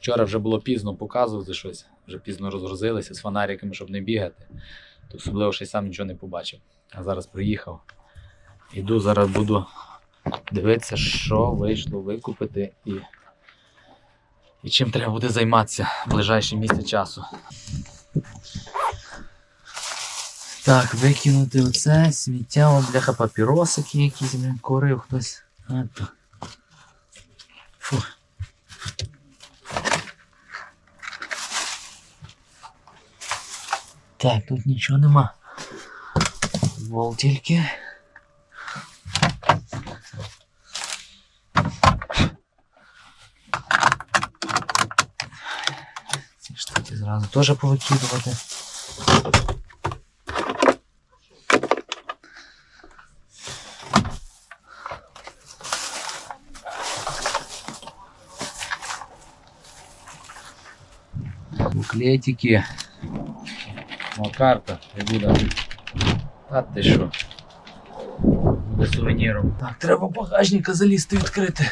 Вчора вже було пізно показувати щось, вже пізно розгрузилися з фонариками, щоб не бігати. То особливо ще й сам нічого не побачив. А зараз приїхав. Іду, зараз буду дивитися, що вийшло викупити і, і чим треба буде займатися в ближайші місяць часу. Так, викинути оце, сміття, о, бляха, папіросики якісь, блін, курив хтось. А, то. Фу. Так, тут нічого нема. Вол тільки. Ці штуки зразу теж повикидувати. Буклетики. Карта. я буде. А ти що? Буде сувеніром. Так, треба багажника залізти відкрити.